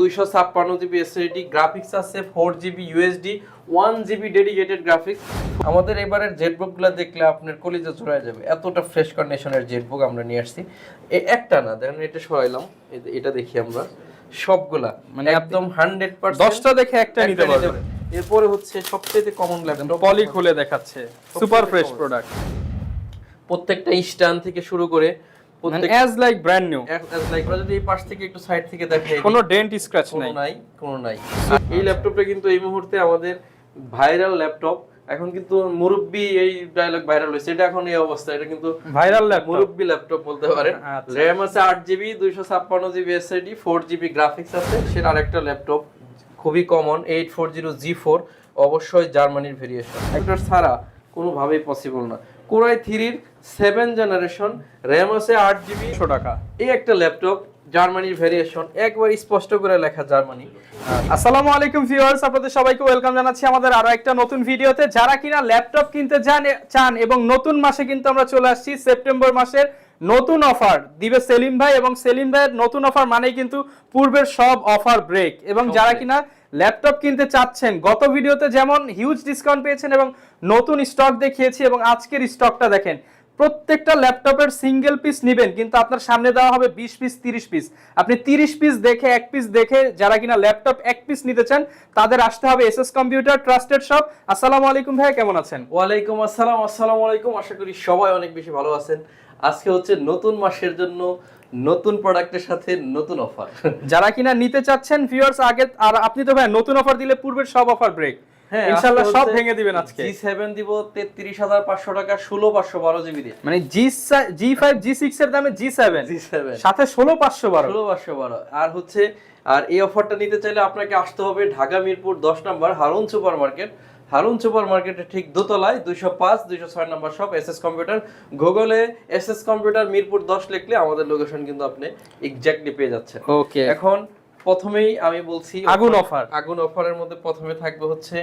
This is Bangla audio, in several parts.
দুইশো ছাপ্পান্ন জিবি এসএসডি গ্রাফিক্স আছে four GB USD one GB dedicated graphics আমাদের এবারের জেটবুকগুলো দেখলে আপনার কলিজা চড়ায় যাবে। এতটা ফ্রেশ কন্ডিশনের জেটবুক আমরা নিয়ে আসছি। একটা না দেখেন এটা সরাইলাম। এটা দেখি আমরা। সবগুলা মানে একদম হান্ড্রেড পার্সেন্ট দশটা দেখে একটা নিতে পারবেন এরপরে হচ্ছে সবচেয়ে কমন ল্যাপটপ পলি খুলে দেখাচ্ছে। সুপার ফ্রেশ প্রোডাক্ট প্রত্যেকটা স্ট্যান্ড থেকে শুরু করে as like brand new like যদি এই পাশ থেকে একটু সাইড থেকে দেখাই কোনো ডেন্ট স্ক্র্যাচ নাই। নাই কোনো নাই। এই ল্যাপটপটা কিন্তু এই মুহূর্তে আমাদের ভাইরাল ল্যাপটপ এখন কিন্তু মুরব্বি এই ডায়লগ ভাইরাল হয়েছে। এটা এখন এই অবস্থা। এটা কিন্তু ভাইরাল ল্যাপটপ মুরব্বি ল্যাপটপ বলতে পারেন। আচ্ছা। র্যাম আছে আট জিবি দুইশো ছাপ্পান্ন GB SSD four GB graphics আছে। সেটা আরেকটা ল্যাপটপ খুবই common eight four zero G four অবশ্যই জার্মানির ভেরিয়েশন একটা ছাড়া কোনোভাবেই পসিবল না। কোরাই থ্রির সেভেন জেনারেশন র্যাম আছে আট জিবি একশো টাকা। এই একটা ল্যাপটপ জার্মানির ভেরিয়েশন একবার স্পষ্ট করে লেখা জার্মানি। আসসালামু আলাইকুম ভিউয়ার্স আপনাদের সবাইকে ওয়েলকাম জানাচ্ছি আমাদের আরও একটা নতুন ভিডিওতে। যারা কিনা ল্যাপটপ কিনতে চান চান এবং নতুন মাসে কিন্তু আমরা চলে আসছি সেপ্টেম্বর মাসের নতুন অফার দিবে সেলিম ভাই এবং সেলিম ভাইয়ের নতুন অফার মানেই কিন্তু পূর্বের সব অফার ব্রেক এবং যারা কিনা ল্যাপটপ কিনতে চাচ্ছেন। গত ভিডিওতে যেমন হিউজ ডিসকাউন্ট পেয়েছেন এবং নতুন স্টক দেখিয়েছি এবং আজকের স্টকটা দেখেন, প্রত্যেকটা ল্যাপটপের সিঙ্গেল পিস নেবেন, কিন্তু আপনার সামনে দেওয়া হবে বিশ পিস তিরিশ পিস আপনি তিরিশ পিস দেখে, এক পিস দেখে যারা কিনা ল্যাপটপ এক পিস নিতে চান, তাদের আসতে হবে S S computer trusted shop. আসসালামু আলাইকুম ভাই কেমন আছেন? ওয়ালাইকুম আসসালাম, আসসালামু আলাইকুম। আশা করি সবাই অনেক বেশি ভালো আছেন। আজকে হচ্ছে নতুন মাসের জন্য নতুন প্রোডাক্টের সাথে নতুন অফার। যারা কিনা নিতে চাচ্ছেন ভিউয়ার্স আগে আর আপনি তো ভাই নতুন অফার দিলে পূর্বের সব অফার ব্রেক হ্যাঁ ইনশাআল্লাহ সব ভেঙে দিবেন আজকে। জি দিব তেত্রিশ হাজার পাঁচশো টাকা ষোলো পাঁচশো বারো জিবি দিয়ে। মানে জি জি এর দামে জি সাথে আর হচ্ছে আর এই অফারটা নিতে চাইলে আপনাকে আসতে হবে ঢাকা মিরপুর দশ number Harun super market Harun super মার্কেটের ঠিক দোতলায় দুইশো পাঁচ দুইশো ছয় number shop S S computer. গুগলে এস এস কম্পিউটার মিরপুর দশ লিখলে আমাদের লোকেশন কিন্তু আপনি এক্স্যাক্টলি পেয়ে যাচ্ছেন। ওকে এখন প্রথমেই আমি বলছি আগুন অফার। আগুন অফারের মধ্যে প্রথমে থাকবে হচ্ছে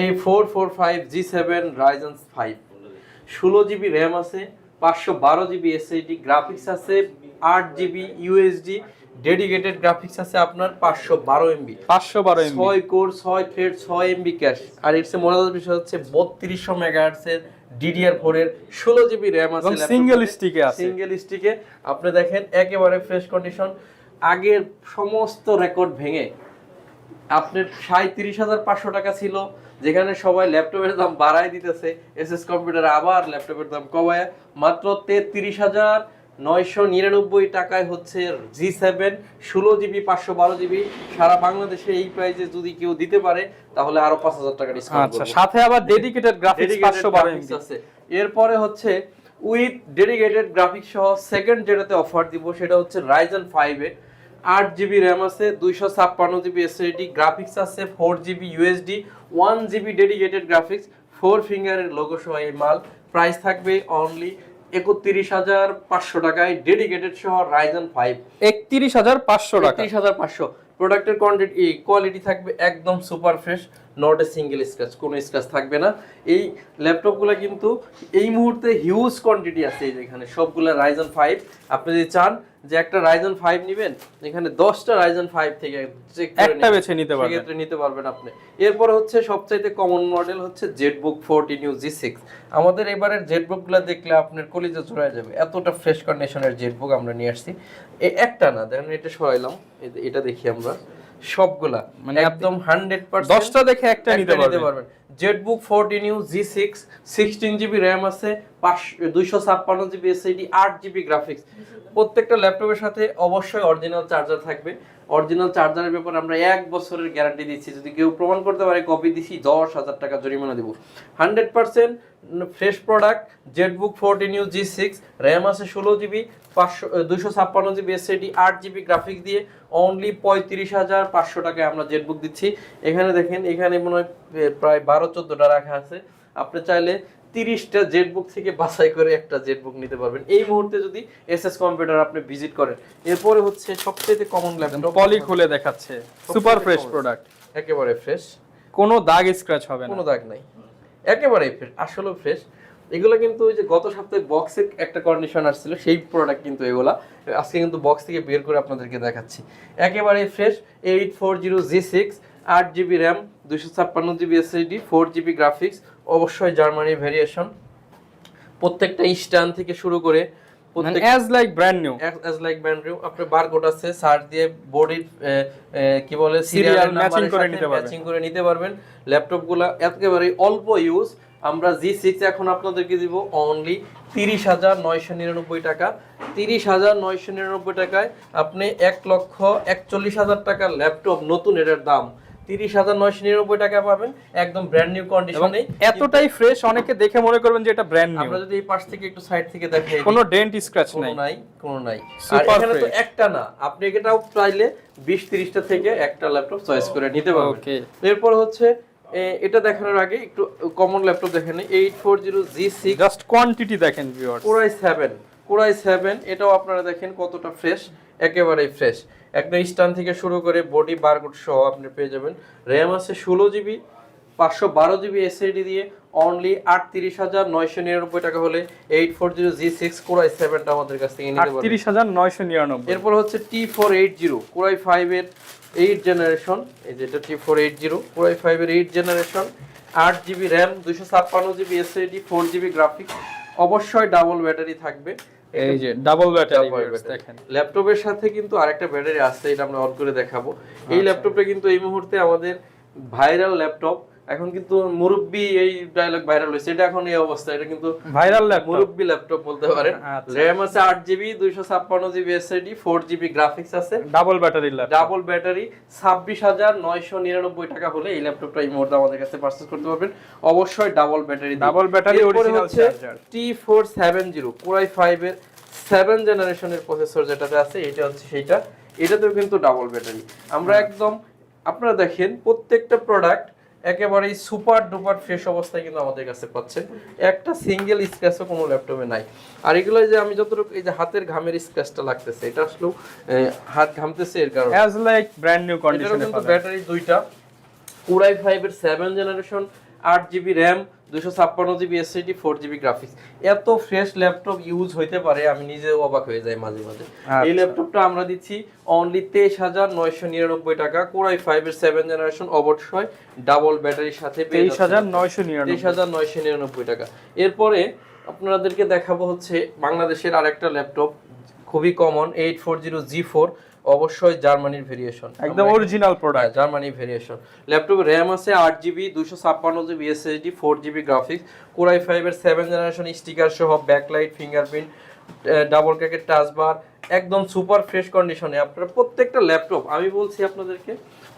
এই four four five G seven Ryzens five ষোলো জিবি র্যাম আছে পাঁচশো বারো জিবি এসএসডি গ্রাফিক্স আছে আট জিবি ইউএসডি ডেডিকেটেড গ্রাফিক্স আছে আপনার পাঁচশো বারো এমবি পাঁচশো বারো এমবি ছয় কোর ছয় থ্রেড ছয় এমবি ক্যাশ আর এর চেয়ে মজাদার বিষয় হচ্ছে বত্রিশশো মেগাহার্টসের ডিডিআর ফোর এর ষোলো জিবি র্যাম আছে single stick আছে। সিঙ্গেল স্টিকে আপনি দেখেন একেবারে ফ্রেশ কন্ডিশন আগের সমস্ত রেকর্ড ভেঙে আপনার সাঁত্রিশ হাজার পাঁচশো টাকা ছিল যেখানে সবাই ল্যাপটপের দাম বাড়ায় দিতেছে। এস এস কম্পিউটার আবার ল্যাপটপের দাম কমায়। মাত্র তেত্রিশ হাজার নয়শো নিরানব্বই টাকায় হচ্ছে জি সেভেন ষোলো জিবি পাঁচশো বারো জিবি সারা বাংলাদেশে এই প্রাইসে যদি কেউ দিতে পারে তাহলে আরও পাঁচ হাজার টাকা ডিসকাউন্ট আচ্ছা সাথে আবার ডেডিকেটেড গ্রাফিক্স পাঁচশো বারো আছে। এরপরে হচ্ছে উইথ ডেডিকেটেড গ্রাফিক্স সহ সেকেন্ড যেটাতে অফার দিব সেটা হচ্ছে রাইজেন ফাইভ আট জিবি র্যাম আছে দুইশো ছাপ্পান্ন জিবি এসএসডি গ্রাফিক্স আছে four GB USD one GB dedicated graphics four ফিঙ্গারের logo সহ এই মাল। প্রাইস থাকবে অনলি একত্রিশ হাজার পাঁচশো টাকায় ডেডিকেটেড সহ রাইজেন ফাইভ একত্রিশ হাজার পাঁচশো টাকা। একত্রিশ হাজার পাঁচশো। প্রোডাক্টের কোয়ান্টিটি কোয়ালিটি থাকবে একদম super fresh not a single scratch কোনো স্ক্র্যাচ থাকবে না। এই ল্যাপটপগুলো কিন্তু এই মুহূর্তে হিউজ কোয়ান্টিটি আছে এখানে। সবগুলো রাইজন ফাইভ আপনি যদি চান যে একটা রাইজন ফাইভ নেবেন এখানে দশটা রাইজন ফাইভ থেকে একটা বেছে নিতে পারবেন। সেক্ষেত্রে নিতে পারবেন আপনি। এরপরে হচ্ছে সবচাইতে কমন মডেল হচ্ছে Jetbook fourteen U G six আমাদের এবারের জেটবুকগুলো দেখলে আপনার কলিজা চড়ায় যাবে। এতটা ফ্রেশ কন্ডিশনের জেটবুক আমরা নিয়ে আসছি। এ একটা না দেখেন এটা সরাইলাম। এটা দেখি আমরা। সবগুলা মানে একদম হান্ড্রেড দশটা দেখে একটা নিতে পারবেন। Jetbook fourteen U G six sixteen GB RAM আছে, পাঁচ, দুইশো ছাপ্পান্ন জিবি এসএসডি আট জিবি গ্রাফিক্স প্রত্যেকটা ল্যাপটপের সাথে অবশ্যই অরিজিনাল চার্জার থাকবে। অরিজিনাল চার্জারের ব্যাপারে আমরা এক বছরের গ্যারান্টি দিচ্ছি। যদি কেউ প্রমাণ করতে পারে কপি দিচ্ছি দশ হাজার টাকা জরিমানা দেবো। Hundred percent fresh product Jetbook fourteen U G six RAM আছে ষোলো জিবি পাঁচশো দুশো ছাপ্পান্ন জিবি এসএসডি আট জিবি গ্রাফিক্স দিয়ে অনলি পঁয়ত্রিশ হাজার পাঁচশো টাকায় আমরা জেটবুক দিচ্ছি। এখানে দেখেন, এখানে মনে হয় প্রায় বারো চোদ্দোটা রাখা আছে। আপনি চাইলে তিরিশটা জেটবুক থেকে বাছাই করে একটা জেটবুক নিতে পারবেন। এই মুহূর্তে যদি এস এস কম্পিউটার আপনি ভিজিট করেন এরপরে হচ্ছে সবচেয়ে কমন ল্যাপটপ পলি খুলে দেখাচ্ছে। সুপার ফ্রেশ প্রোডাক্ট একেবারে ফ্রেশ কোনো দাগ স্ক্র্যাচ হবে না। কোনো দাগ নাই। একেবারে ফ্রেশ আসলে ফ্রেশ এগুলো কিন্তু ওই যে গত সপ্তাহে বক্সে একটা কন্ডিশন আসছিল সেই প্রোডাক্ট কিন্তু এগুলা। আজকে কিন্তু বক্স থেকে বের করে আপনাদেরকে দেখাচ্ছি। একেবারে fresh eight four zero G six আট জিবি র্যাম দুশো ছাপ্পান্ন GB SSD four GB graphics অবশ্যই জার্মানি ভেরিয়েশন প্রত্যেকটা স্ট্যান্ড থেকে শুরু করে প্রত্যেক as like brand new as like brand new আপনার বারকোড আছে সার্চ দিয়ে বডির কি বলে সিরিয়াল matching করে নিতে পারবেন। ম্যাচিং করে নিতে পারবেন। ল্যাপটপগুলো একেবারে অল্প ইউজ আমরা জি সিক্স এখন আপনাদেরকে দিব অনলি তিরিশ হাজার নয়শো নিরানব্বই টাকা। তিরিশ হাজার নয়শো নিরানব্বই টাকায় আপনি এক লক্ষ একচল্লিশ হাজার টাকার ল্যাপটপ নতুন এটার দাম। তিরিশ হাজার নয়শো নিরানব্বই টাকা পাবেন। একদম ব্র্যান্ড নিউ কন্ডিশনে এতটাই ফ্রেশ অনেকে দেখে মনে করবেন যে এটা ব্র্যান্ড নিউ আমরা যদি এই পাশ থেকে একটু সাইড থেকে দেখাই কোনো ডেন্ট স্ক্র্যাচ কোনো নাই। নাই কোনো নাই। আর এখানে তো একটা না আপনি এটাও চাইলে বিশ তিরিশটা থেকে একটা ল্যাপটপ চয়েস করে নিতে পারবেন. এরপর হচ্ছে এটা দেখানোর আগে একটু কমন ল্যাপটপ দেখেন। Eight four zero G six just quantity দেখেন Core i seven Core i seven এটাও আপনারা দেখেন কতটা ফ্রেশ একেবারেই ফ্রেশ একদম স্টান থেকে শুরু করে বডি বারকোড সহ আপনি পেয়ে যাবেন। র্যাম আছে ষোলো জিবি পাঁচশো বারো জিবি এসএডি দিয়ে অনলি আটত্রিশ হাজার নয়শো নিরানব্বই টাকা হলে eight four zero G six Core i সেভেনটা আমাদের কাছ থেকে নিতে পারবেন। হাজার নয়শো নিরানব্বই। এরপর হচ্ছে T four eight zero Core i ফাইভের এইট জেনারেশন এই যেটা T four eight zero Core i ফাইভের এইট জেনারেশন আট জিবি র্যাম দুশো ছাপ্পান্ন GB SSD four GB graphics অবশ্যই ডাবল ব্যাটারি থাকবে। এই যে ডাবল ব্যাটারি দেখেন। ল্যাপটপের সাথে কিন্তু আরেকটা ব্যাটারি আছে এটা আমরা অন করে দেখাবো। এই ল্যাপটপটা কিন্তু এই মুহূর্তে আমাদের ভাইরাল ল্যাপটপ এখন কিন্তু মুরব্বি এই ডায়লগ ভাইরাল হয়েছে এটা এখন এই অবস্থা এটা কিন্তু ভাইরাল ল্যাপটপ মুরব্বি ল্যাপটপ বলতে পারেন। আচ্ছা। র্যাম আছে আট জিবি দুইশো ছাপ্পান্ন GB SSD four GB graphics আছে। Double battery laptop double battery ছাব্বিশ হাজার নয়শো নিরানব্বই টাকা হলে এই ল্যাপটপটা এই মুহূর্তে আমাদের কাছে পারচেস করতে পারবেন। অবশ্যই double battery battery, original charger। T four seven zero Core i five এর সেভেন জেনারেশনের প্রসেসর যেটাতে আছে এটা হচ্ছে সেইটা। এটাতেও কিন্তু ডাবল ব্যাটারি আমরা একদম আপনারা দেখেন প্রত্যেকটা প্রোডাক্ট একেবারেই সুপার ডুপার ফ্রেশ অবস্থায় কিন্তু আমাদের কাছে পাচ্ছে একটা সিঙ্গেল স্ক্র্যাচও কোনো ল্যাপটপে নাই। আর এগুলো যে আমি যতটুকু এই যে হাতের ঘামের স্ক্র্যাচটা লাগতেছে এটা আসলেও হাত ঘামতেছে এর কারণে। অ্যাজ লাইক ব্র্যান্ড নিউ কন্ডিশনে কিন্তু ব্যাটারি দুইটা। কুরাই ফাইভের সেভেন জেনারেশন আট জিবি র্যাম দুশো ছাপ্পান্ন GB SSD four GB graphics এত ফ্রেশ ল্যাপটপ ইউজ হইতে পারে আমি নিজেও অবাক হয়ে যাই মাঝে মাঝে। এই আচ্ছা। ল্যাপটপটা আমরা দিচ্ছি অনলি তেইশ হাজার নয়শো নিরানব্বই টাকা। কোরাই ফাইভের সেভেন জেনারেশন অবশ্যই ডাবল ব্যাটারির সাথে তেইশ হাজার নয়শো তেইশ হাজার নয়শো নিরানব্বই টাকা। এরপরে আপনাদেরকে দেখাবো হচ্ছে বাংলাদেশের আরেকটা ল্যাপটপ খুবই common eight four zero G four অবশ্যই জার্মানির ভেরিয়েশন একদম অরিজিনাল প্রোডাক্ট জার্মানি ভেরিয়েশন ল্যাপটপে র্যাম আছে আট জিবি দুশো ছাপ্পান্ন GB SSD four GB graphics core i ফাইভের সেভেন জেনারেশন স্টিকার সহ ব্যাকলাইট ফিঙ্গারপ্রিন্ট ডাবল ক্যাকের টাচ বার একদম সুপার ফ্রেশ কন্ডিশনে আপনার প্রত্যেকটা ল্যাপটপ আমি বলছি আপনাদেরকে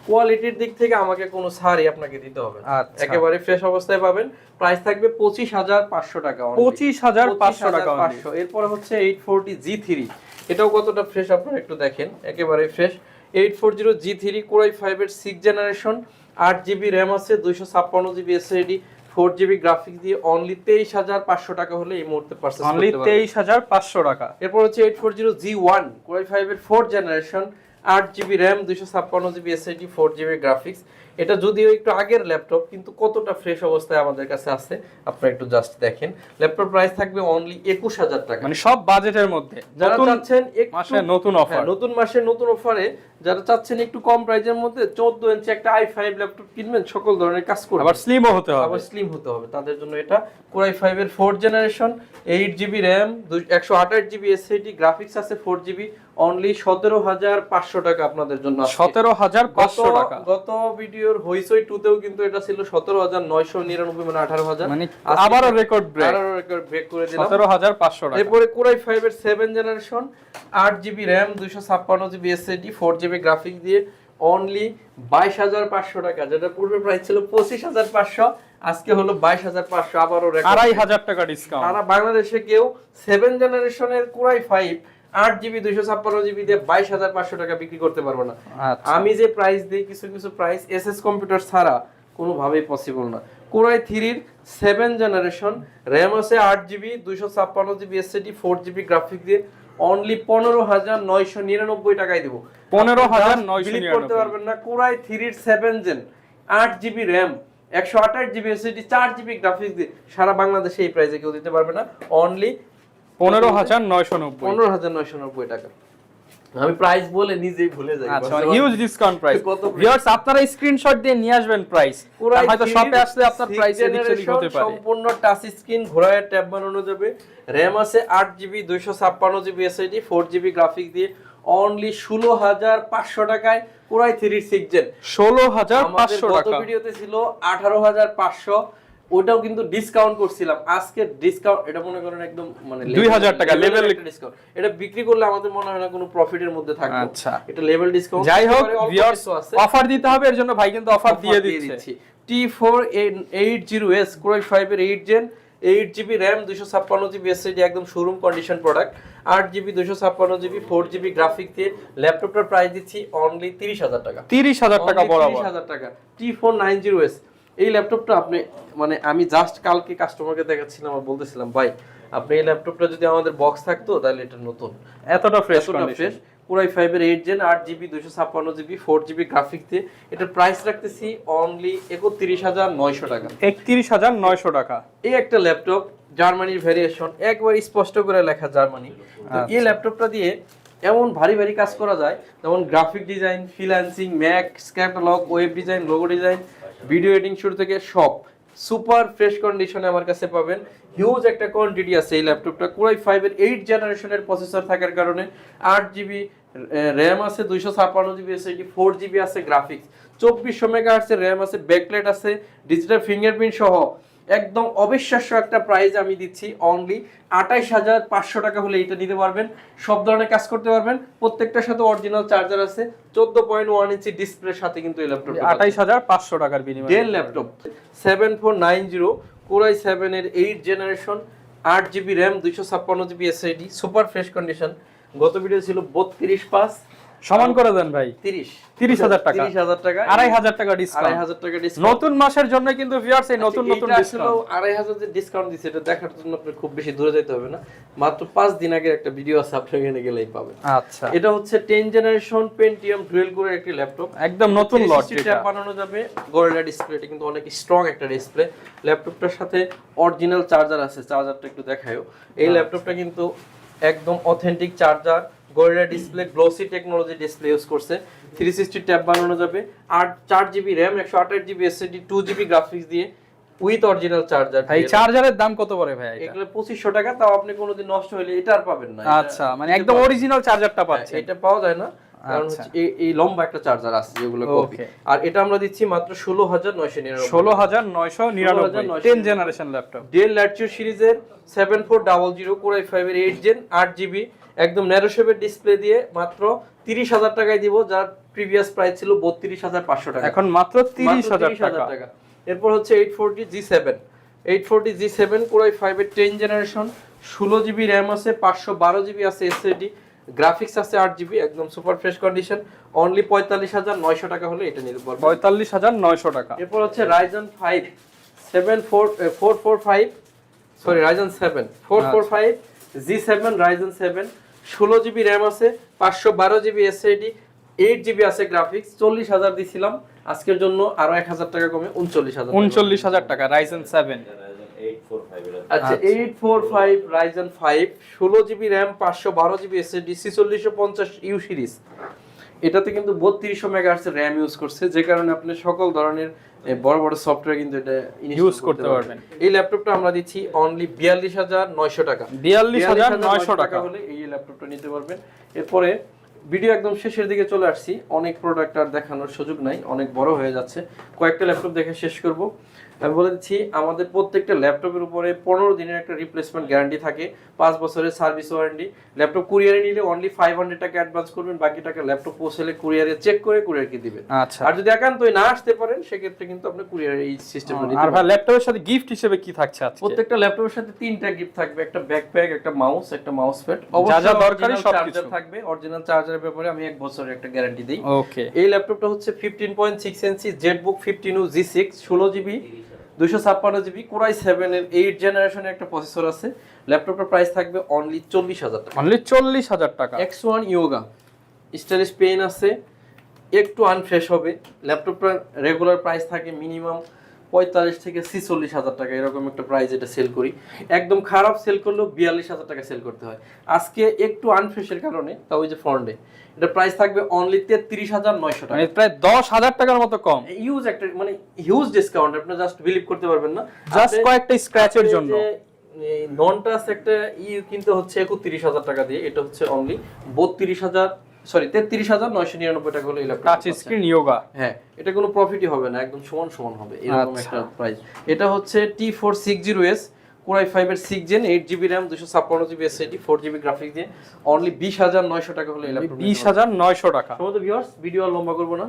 কোয়ালিটির দিক থেকে আমাকে কোনো ছাড়ই আপনাকে দিতে হবে। আচ্ছা। একেবারে ফ্রেশ অবস্থায় পাবেন প্রাইস থাকবে পঁচিশ হাজার পাঁচশো টাকা। পঁচিশ হাজার পাঁচশো টাকা। 25,500 এরপরে হচ্ছে এইট ফোরটি জি থ্রি এটাও কতটা ফ্রেশ আপনারা একটু দেখেন একেবারে fresh eight four zero G three core i ফাইভের সিক্স জেনারেশন আট জিবি র্যাম আছে দুইশো ছাপ্পান্ন GB SSD four GB graphics দিয়ে অনলি তেইশ হাজার পাঁচশো টাকা হলে এই মুহূর্তে পারচেস অনলি তেইশ হাজার পাঁচশো টাকা। এরপর হচ্ছে eight four zero G one core i ফাইভের ফোর জেনারেশন আট জিবি র্যাম দুইশো ছাপ্পান্ন GB SSD four GB graphics এটা যদিও একটু আগের ল্যাপটপ কিন্তু কতটা ফ্রেশ অবস্থায় আমাদের কাছে আছে আপনারা একটু জাস্ট দেখেন। ল্যাপটপ প্রাইস থাকবে অনলি একুশ হাজার টাকা। মানে সব বাজেটের মধ্যে। যারা চাচ্ছেন মাসে নতুন হ্যাঁ, অফার নতুন মাসে নতুন অফারে যারা চাচ্ছেন একটু কম প্রাইজের মধ্যে চোদ্দ ইঞ্চি একটা আই ফাইভ ল্যাপটপ কিনবেন সকল ধরনের কাজ করবে আবার স্লিমও হতে হবে। আবার স্লিম হতে হবে তাদের জন্য এটা কোরাই ফাইভ এর four generation eight GB RAM একশো আঠাশ জিবি এসএডি গ্রাফিক্স আছে ফোর জিবি অনলি সতেরো হাজার পাঁচশো টাকা আপনাদের জন্য। সতেরো হাজার পাঁচশো গত- টাকা। গত ভিডিওর হইসই টুতেও কিন্তু এটা ছিল সতেরো হাজার নয়শো নিরানব্বই মানে আঠারো হাজার। মানে আবারও রেকর্ড ব্রেক আরও রেকর্ড ব্রেক করে দিলাম। সতেরো হাজার পাঁচশো টাকা। এরপরে কোরাই ফাইভ এর সেভেন জেনারেশন আট জিবি র্যাম দুইশো ছাপ্পান্ন GB SSD four GB graphics দিয়ে অনলি বাইশ হাজার পাঁচশো টাকা যেটা পূর্বে প্রাইস ছিল পঁচিশ হাজার পাঁচশো আজকে হলো বাইশ হাজার পাঁচশো আবারও আড়াই হাজার টাকা ডিসকাউন্ট সারা বাংলাদেশে কেউ সেভেন জেনারেশনের কোরাই ফাইভ আট জিবি দুইশো ছাপ্পান্ন জিবি দিয়ে বাইশ হাজার পাঁচশো টাকা বিক্রি করতে পারব না। আচ্ছা। আমি যে প্রাইস দিই কিছু কিছু প্রাইস এস এস কম্পিউটার ছাড়া কোনোভাবেই পসিবল না। কোরাই থ্রির সেভেন জেনারেশন র্যাম আছে আট জিবি দুইশো ছাপ্পান্ন GB SSD four GB graphic দিয়ে অনলি পনেরো হাজার নয়শো নিরানব্বই টাকায় দেবো। 15,999 Believe করতে পারবেন না কোরাই থ্রির সেভেন জেন আট জিবি র্যাম একশো আঠাশ জিবি এসএসডি চার জিবি গ্রাফিক্স দিয়ে সারা বাংলাদেশে এই প্রাইসে কেউ দিতে পারবে না। অনলি পনেরো হাজার নয়শো নব্বই। পনেরো হাজার নয়শো নব্বই টাকা। আমি প্রাইস বলে নিজেই ভুলে যাই। আচ্ছা হিউজ ডিসকাউন্ট প্রাইস ভিউয়ার্স আপনারা স্ক্রিনশট দিয়ে নিয়ে আসবেন প্রাইস হয়তো শপে আসলে আপনার প্রাইস এদিক সেদিক হতে পারে। সম্পূর্ণ টাচ স্ক্রিন ঘোড়ায় ট্যাব বানানো যাবে। র্যাম আছে আট জিবি দুইশো ছাপ্পান্ন GB SSD four GB graphic দিয়ে। অনলি ষোলো হাজার পাঁচশো টাকায় পুরাই থ্রি সিক্স জেন ষোলো হাজার আমাদের পাঁচশো টাকা। ভিডিওতে ছিল আঠারো হাজার পাঁচশো। ওটাও কিন্তু ডিসকাউন্ট করছিলাম। আজকে ডিসকাউন্ট এটা মনে করেন একদম মানে 2000 টাকা, level- ডিসকাউন্ট এটা বিক্রি করলে আমাদের মনে হয় না কোনো প্রফিটের মধ্যে থাকবে। আচ্ছা। এটা লেভেল ডিসকাউন্ট যাই হোক ভিউয়ার্স অফার দিতে হবে এর জন্য ভাই কিন্তু অফার দিয়ে দিচ্ছে। T four eight zero S core i five এর eight gen eight GB RAM দুশো ছাপ্পান্ন জিবি এসএসডি একদম শোরুম কন্ডিশন প্রোডাক্ট আট জিবি দুশো ছাপ্পান্ন জিবি ফোর জিবি গ্রাফিক দিয়ে ল্যাপটপটার প্রাইস দিচ্ছি অনলি তিরিশ হাজার টাকা। তিরিশ হাজার টাকা বরাবর। হাজার টাকা। T four nine zero S এই ল্যাপটপটা আপনি মানে আমি জাস্ট কালকে কাস্টমারকে দেখাচ্ছিলাম আর বলতেছিলাম ভাই আপনি এই ল্যাপটপটা যদি আমাদের বক্স থাকতো তাহলে এটা নতুন। এতটা ফ্রেশ ফ্রেশ পুরাই ফাইভের এইট জেন আট জিবি দুশো ছাপ্পান্ন জিবি ফোর জিবি গ্রাফিক দিয়ে এটার প্রাইস রাখতেছি অনলি একত্রিশ হাজার নয়শো টাকা। একত্রিশ হাজার নয়শো টাকা। এই একটা ল্যাপটপ জার্মানির ভ্যারিয়েশন একবার স্পষ্ট করে লেখা জার্মানি তো এই ল্যাপটপটা দিয়ে এমন ভারী ভারী কাজ করা যায় যেমন graphic design freelancing Mac স্ক্যাটালগ web design logo design video editing শুরু থেকে সব সুপার ফ্রেশ কন্ডিশনে আমার কাছে পাবেন। হিউজ একটা কোয়ান্টিটি আছে এই ল্যাপটপটা কুরাই ফাইভের এইট জেনারেশনের প্রসেসর থাকার কারণে আট জিবি র্যাম আছে দুইশো ছাপ্পান্ন জিবি এসএসডি ফোর জিবি আছে গ্রাফিক্স চব্বিশশো মেগা আছে র্যাম আছে ব্যাকলাইট আছে ডিজিটাল ফিঙ্গারপ্রিন্ট সহ। একদম অবিশ্বাস্য একটা প্রাইস আমি দিচ্ছি অনলি আঠাইশ হাজার পাঁচশো টাকা হলে এটা নিতে পারবেন। সব ধরনের কাজ করতে পারবেন। প্রত্যেকটার সাথে অরিজিনাল চার্জার আছে। চোদ্দ পয়েন্ট ওয়ান ইঞ্চি ডিসপ্লের সাথে কিন্তু এই ল্যাপটপ আঠাইশ হাজার পাঁচশো টাকার বিনিময়ে। Dell laptop seven four nine zero core i seven এর এইট জেনারেশন আট জিবি র্যাম দুইশো ছাপ্পান্ন GB SSD super fresh condition গত ভিডিও ছিল বত্রিশ পাঁচ। সমান করে দেন ভাই। তিরিশ। তিরিশ হাজার টাকা। তিরিশ হাজার টাকা। আড়াই হাজার টাকা ডিসকাউন্ট হাজার টাকা ডিসকাউন্ট নতুন মাসের জন্য কিন্তু ভিউয়ার্স এই নতুন নতুন ডিসকাউন্ট আসলেও আড়াই হাজার যে ডিসকাউন্ট দিচ্ছে এটা দেখার জন্য খুব বেশি দূরে যেতে হবে না। মাত্র পাঁচ দিন আগের একটা ভিডিও আছে আপনি এখানে গেলেই পাবেন। আচ্ছা। এটা হচ্ছে টেন জেনারেশন পেন্টিয়াম ডুয়েল কোরের একটি ল্যাপটপ একদম নতুন লট ট্যাব বানানো যাবে। গরিলা ডিসপ্লে এটা কিন্তু অনেক স্ট্রং একটা ডিসপ্লে ল্যাপটপটার সাথে অরিজিনাল চার্জার আছে চার্জারটা একটু দেখায়ও। এই ল্যাপটপটা কিন্তু একদম authentic charger gorilla display glossy technology display use করছে। থ্রি সিক্সটি ট্যাব বানানো যাবে। আর চার জিবি র্যাম একশো আঠাশ GB SSD two GB graphics দিয়ে উইথ অরিজিনাল চার্জার ভাই চার্জারের দাম কত পড়ে ভাই? এগুলো পঁচিশশো টাকা তাও আপনি কোনোদিন নষ্ট হলে এটা আর পাবেন না। আচ্ছা মানে একদম অরিজিনাল চার্জারটা পাচ্ছেন। এটা পাওয়া যায় না। কারণ আচ্ছা। হচ্ছে এই- এই লম্বা একটা চার্জার আছে যেগুলো কপি আর এটা আমরা দিচ্ছি মাত্র ষোলো হাজার নয়শো নিরানব্বই। ষোলো হাজার নয়শো নিরানব্বই। 16,999 ten generation laptop Dell Latitude সিরিজের seven four double zero core i ফাইভের এইট জেন আট জিবি একদম ন্যারো শেপের ডিসপ্লে দিয়ে মাত্র তিরিশ হাজার টাকায় দিব যার প্রিভিয়াস প্রাইস ছিল বত্রিশ হাজার পাঁচশো টাকা। এখন মাত্র তিরিশ হাজার টাকা। এরপর হচ্ছে eight forty G seven eight forty G seven core i ফাইভের টেন জেনারেশন ষোলো জিবি র্যাম আছে পাঁচশো বারো জিবি আছে এসএসডি গ্রাফিক্স আছে আট জিবি একদম সুপার ফ্রেশ কন্ডিশন অনলি পঁয়তাল্লিশ হাজার নয়শো টাকা হলে এটা নিতে পারব পঁয়তাল্লিশ হাজার নয়শো টাকা। এরপর হচ্ছে Ryzen five seven four four four five sorry Ryzen seven four four five G seven Ryzen seven ষোলো জিবি র্যাম আছে পাঁচশো বারো জিবি এসএডি এইট জিবি আছে গ্রাফিক্স চল্লিশ হাজার দিছিলাম। আজকের জন্য আরও এক হাজার টাকা কমে উনচল্লিশ হাজার উনচল্লিশ হাজার টাকা রাইজেন সেভেন আচ্ছা eight four five Ryzen five ষোলো জিবি র্যাম পাঁচশো বারো জিবি এসএডি ছিচল্লিশশো পঞ্চাশ ইউ সিরিজ এটাতে কিন্তু বত্রিশশো মেগাহার্সের র্যাম ইউজ করছে যে কারণে আপনি সকল ধরনের বড় বড় সফটওয়্যার কিন্তু এটা ইউজ করতে পারবেন। এই ল্যাপটপটা আমরা দিচ্ছি অনলি বিয়াল্লিশ হাজার নয়শো টাকা। বিয়াল্লিশ হাজার নয়শো টাকা হলে এই ল্যাপটপটা নিতে পারবেন। এরপরে ভিডিও একদম শেষের দিকে চলে আসছি। অনেক প্রোডাক্ট আর দেখানোর সুযোগ নাই অনেক বড় হয়ে যাচ্ছে। কয়েকটা ল্যাপটপ দেখে শেষ করব। আমি বলে দিচ্ছি আমাদের প্রত্যেকটা ল্যাপটপের উপরে পনেরো দিনের একটা রিপ্লেসমেন্ট গ্যারান্টি থাকে পাঁচ বছরের সার্ভিস ওয়ারেন্টি ল্যাপটপ কুরিয়ারে নিলে অনলি ফাইভ হান্ড্রেড টাকা অ্যাডভান্স করবেন বাকি টাকা ল্যাপটপ পৌঁছালে কুরিয়ারে চেক করে কুরিয়ারকে দিবেন। আচ্ছা। আর যদি একান্তই না আসতে পারেন সেক্ষেত্রে কিন্তু আপনি কুরিয়ারে এই সিস্টেম আর ভাই ল্যাপটপের সাথে গিফট হিসেবে কি থাকছে আজকে? প্রত্যেকটা ল্যাপটপের সাথে তিনটা গিফট থাকবে একটা ব্যাকপ্যাক একটা মাউস একটা মাউস প্যাড অবশ্যই দরকারি সবকিছু। চার্জার থাকবে অরিজিনাল চার্জারের ব্যাপারে আমি এক বছরের একটা গ্যারান্টি দিই। ওকে এই ল্যাপটপটা হচ্ছে fifteen point six inch ZenBook fifteen U G six ষোলো জিবি দুশো ছাপ্পান্ন জিবি কোরাই সেভেন এর এইট জেনারেশনের একটা প্রসেসর আছে। ল্যাপটপটার প্রাইস থাকবে অনলি চল্লিশ হাজার টাকা। অনলি চল্লিশ হাজার টাকা। X one Yoga stylish pen আছে। একটু আনফ্রেশ হবে। ল্যাপটপটার রেগুলার প্রাইস থাকে মিনিমাম পঁয়তাল্লিশ থেকে ছিচল্লিশ হাজার টাকা এরকম একটা প্রাইস এটা সেল করি। একদম খারাপ সেল করলেও বিয়াল্লিশ হাজার টাকা সেল করতে হয়। আজকে একটু আনফ্রেশের কারণে তা ওই যে ফন্ডে এটা প্রাইস থাকবে অনলি তেত্রিশ হাজার নয়শো টাকা। মানে প্রায় দশ হাজার টাকার মতো কম। হিউজ একটা মানে হিউজ ডিসকাউন্ট আপনি জাস্ট বিলিভ করতে পারবেন না। জাস্ট কয়েকটা স্ক্র্যাচের জন্য। নন টাচ একটা ই কিনতে হচ্ছে একত্রিশ হাজার টাকা দিয়ে এটা হচ্ছে অনলি বত্রিশ হাজার সরি তেত্রিশ হাজার নয়শো নিরানব্বই টাকা হলে টাচ স্ক্রিন ইয়োগা হ্যাঁ এটা কোনো প্রফিটই হবে না একদম সমান সমান হবে এরকম আচ্ছা। একটা প্রাইস এটা হচ্ছে T four six zero S core i ফাইভের six gen eight GB RAM দুশো ছাপ্পান্ন GB SSD four GB graphics দিয়ে। অনলি বিশ হাজার নয়শো টাকা হলে বিশ হাজার নয়শো টাকা। সমস্ত ভিউয়ার্স ভিডিও আর লম্বা করব না।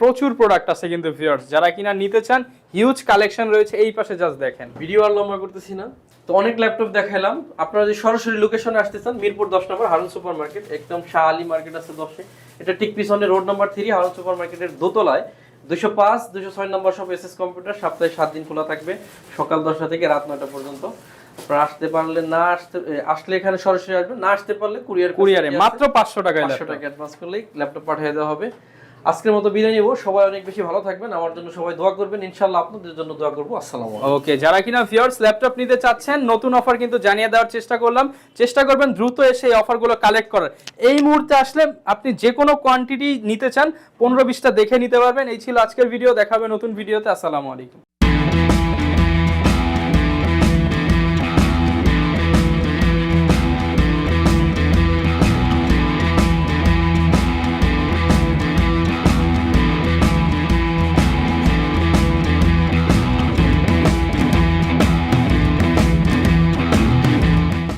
প্রচুর প্রোডাক্ট আছে কিন্তু ভিউয়ার্স যারা কিনা নিতে চান হিউজ কালেকশন রয়েছে এই পাশে জাস্ট দেখেন। ভিডিও আর লম্বা করতেছি না। তো অনেক ল্যাপটপ দেখাইলাম। আপনারা যদি সরাসরি লোকেশনে আসতে চান মিরপুর দশ নম্বর হারুন সুপার মার্কেট একদম শাহ আলী মার্কেট আছে দশে। এটা ঠিক পিছনে road number three Harun super মার্কেটের দোতলায়। দুশো পাঁচ দুশো ছয় নম্বর সব এস এস কম্পিউটার সপ্তাহে সাত দিন খোলা থাকবে সকাল দশটা থেকে রাত নয়টা পর্যন্ত। আপনারা আসতে পারলে না আসতে আসলে এখানে সরাসরি আসবেন না আসতে পারলে কুরিয়ার কুরিয়ারে মাত্র পাঁচশো টাকায় পাঁচশো টাকা অ্যাডভান্স করলেই ল্যাপটপ পাঠিয়ে দেওয়া হবে। আজকের মতো বিদায় নিব। সবাই অনেক বেশি ভালো থাকবেন। আমার জন্য সবাই দোয়া করবেন। ইনশাল্লাহ আপনাদের জন্য দোয়া করব। আসসালামু ওকে, যারা কিনা ভিউয়ার্স ল্যাপটপ নিতে চাচ্ছেন, নতুন অফার কিন্তু জানিয়ে দেওয়ার চেষ্টা করলাম। চেষ্টা করবেন দ্রুত এসে এই অফারগুলো কালেক্ট করার। এই মুহূর্তে আসলে আপনি যে কোনো কোয়ান্টিটি নিতে চান, পনেরো বিশটা দেখে নিতে পারবেন। এই ছিল আজকের ভিডিও দেখাবে নতুন ভিডিওতে আসসালামু আলাইকুম।